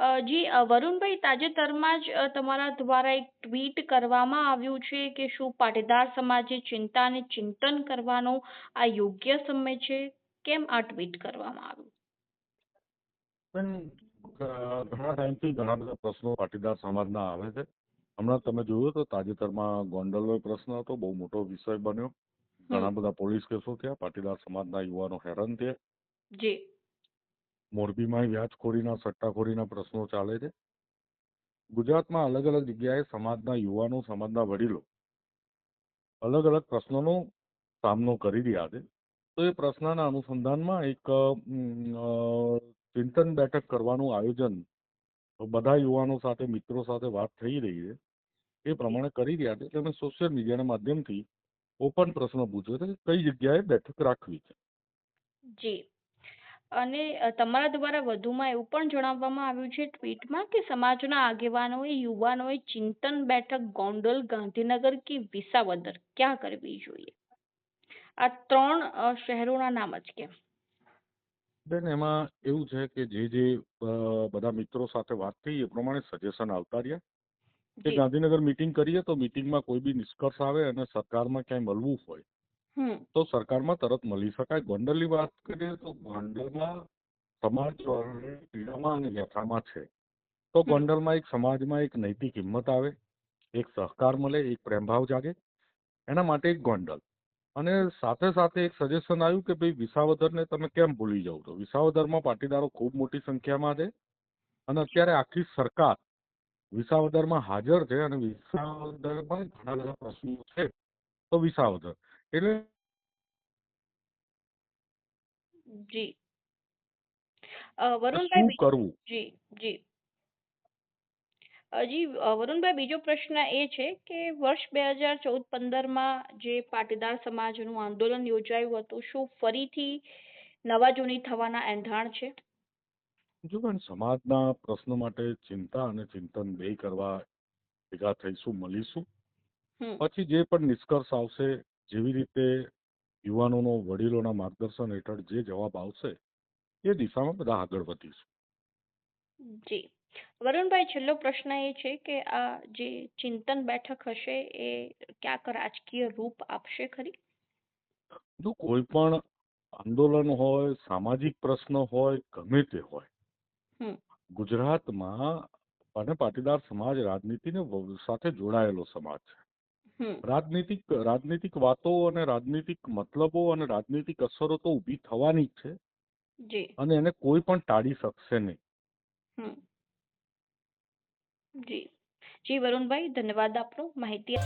જી વરુણભાઈ તાજેતરમાં જ તમારા દ્વારા એક ટ્વીટ કરવામાં આવ્યું છે કે શું પાટીદાર સમાજે ચિંતા અને ચિંતન કરવાનો આ યોગ્ય સમય છે? કેમ આ ટ્વીટ કરવામાં આવ્યું? પણ ઘણા ટાઈમથી ઘણા બધા પ્રશ્નો પાટીદાર સમાજના આવે છે. હમણાં તમે જોયું તો તાજેતરમાં ગોંડલનો પ્રશ્ન હતો બહુ મોટો વિષય બન્યો. ઘણા બધા પોલીસ કેસો થયા પાટીદાર સમાજના યુવાનો હેરાન થયા. જી. મોરબીમાં વ્યાજખોરીના સટ્ટાખોરીના પ્રશ્નો ચાલે છે. ગુજરાતમાં અલગ અલગ જગ્યાએ સમાજના યુવાનો, સમાજના વડીલો અલગ અલગ પ્રશ્નોનો સામનો કરી રહ્યા છે. તો એ પ્રશ્નના અનુસંધાનમાં એક ચિંતન બેઠક કરવાનું આયોજન બધા યુવાનો સાથે, મિત્રો સાથે વાત થઈ રહી છે. એ પ્રમાણે કરી રહ્યા છે. એટલે અમે સોશિયલ મીડિયાના માધ્યમથી ઓપન પ્રશ્ન પૂછ્યો છે કઈ જગ્યાએ બેઠક રાખવી છે? જી. અને તમારા દ્વારા વધુમાં એવું પણ જણાવવામાં આવ્યું છે ટ્વીટમાં કે સમાજના આગેવાનોએ યુવાનોએ ચિંતન બેઠક ગોંડલ ગાંધીનગર કે વિસાવદર ક્યાં કરવી જોઈએ? આ ત્રણ શહેરોના નામ જ કેમ? બેન એમાં એવું છે કે જે જે બધા મિત્રો સાથે વાત થઈ એ પ્રમાણે સજેશન આવતા રહ્યા. કે ગાંધીનગર મીટિંગ કરીએ તો મિટિંગમાં કોઈ બી નિષ્કર્ષ આવે અને સરકારમાં ક્યાંય મળવું હોય તો સરકારમાં તરત મળી શકાય. ગોંડલની વાત કરીએ તો ગોંડલમાં સમાજ પીડામાં અને વ્યથામાં છે. તો ગોંડલમાં એક સમાજમાં એક નૈતિક હિંમત આવે એક સહકાર મળે એક પ્રેમભાવ જાગે. એના માટે એક ગોંડલ. અને સાથે સાથે એક સજેશન આવ્યું કે ભાઈ વિસાવદરને તમે કેમ ભૂલી જાવ તો વિસાવદરમાં પાટીદારો ખૂબ મોટી સંખ્યામાં છે. અને અત્યારે આખી સરકાર વિસાવદરમાં હાજર છે અને વિસાવદરમાં ઘણા બધા પ્રશ્નો છે. તો વિસાવદર. એટલે જી. વરુણભાઈ શું કરવું? જી જી. અ, વરુણભાઈ બીજો પ્રશ્ન એ છે કે વર્ષ બે હજાર ચૌદ પંદરમાં જે પાટીદાર સમાજનું આંદોલન યોજાયું હતું શું ફરીથી નવા જૂની થવાના એંધાણ છે? જો પણ સમાજના પ્રશ્નો માટે ચિંતા અને ચિંતન બે કરવા ભેગા થઈશું મળીશું. પછી જે પણ નિષ્કર્ષ આવશે જેવી રીતે યુવાનોનો વડીલોના માર્ગદર્શન હેઠળ જે જવાબ આવશે એ દિશામાં બધા આગળ વધીશું. જી. વરુણભાઈ છેલ્લો પ્રશ્ન એ છે કે આ જે ચિંતન બેઠક હશે એ ક્યાંક રાજકીય રૂપ આપશે ખરી? જો કોઈ પણ આંદોલન હોય સામાજિક પ્રશ્ન હોય ગમે તે હોય ગુજરાતમાં અને પાટીદાર સમાજ રાજનીતિને સાથે જોડાયેલો સમાજ છે. રાજનીતિક રાજનીતિક વાતો અને રાજનીતિક મતલબો અને રાજનીતિક અસરો તો ઊભી થવાની જ છે. અને એને કોઈ પણ ટાળી શકશે નહીં. હમ. જી. જી વરુણભાઈ ધન્યવાદ આપનો માહિતી